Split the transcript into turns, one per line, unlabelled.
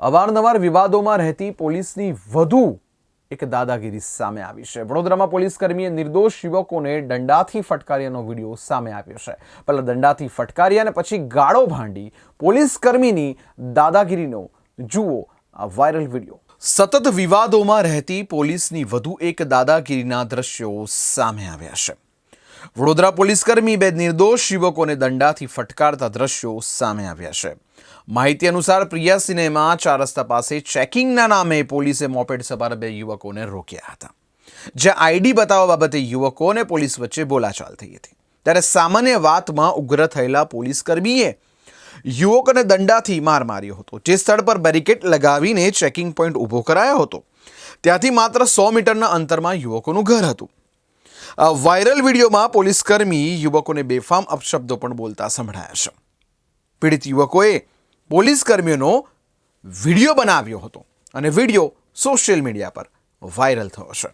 અવારનવાર વિવાદોમાં રહેતી પોલીસની વધુ એક દાદાગીરી સામે આવી છે. વડોદરામાં પોલીસ કર્મીએ નિર્દોષ યુવકોને દંડાથી ફટકાર્યાનો વીડિયો સામે આવ્યો છે. પહેલા દંડાથી ફટકાર્યા અને પછી ગાળો ભાંડી પોલીસ કર્મીની દાદાગીરીનો જુઓ આ વાયરલ વીડિયો. સતત વિવાદોમાં રહેતી પોલીસની વધુ એક દાદાગીરીના દ્રશ્યો સામે આવ્યા છે. વડોદરા પોલીસકર્મી બે નિર્દોષ યુવકોને દંડાથી ફટકારતા દ્રશ્યો સામે આવ્યા છે. માહિતી અનુસાર પ્રિયા સિનેમા ચાર રસ્તા પાસે ચેકિંગના નામે પોલીસે મોપેડ સવાર બે યુવકોને રોક્યા હતા. જ્યાં આઈડી બતાવવા બાબતે યુવકો અને પોલીસ વચ્ચે બોલાચાલ થઈ હતી. ત્યારે સામાન્ય વાતમાં ઉગ્ર થયેલા પોલીસકર્મીએ યુવકોને દંડાથી માર માર્યો હતો. જે સ્થળ પર બેરિકેડ લગાવીને ચેકિંગ પોઈન્ટ ઊભો કરાયો હતો. ત્યાંથી માત્ર સો મીટરના અંતરમાં યુવકોનું ઘર હતું. વાયરલ વિડીયોમાં પોલીસકર્મી યુવકોને બેફામ અપશબ્દો પણ બોલતા સંભળાયા છે. પીડિત યુવકોએ પોલીસકર્મીઓનો વીડિયો બનાવ્યો હતો અને વીડિયો સોશિયલ મીડિયા પર વાયરલ થયો છે.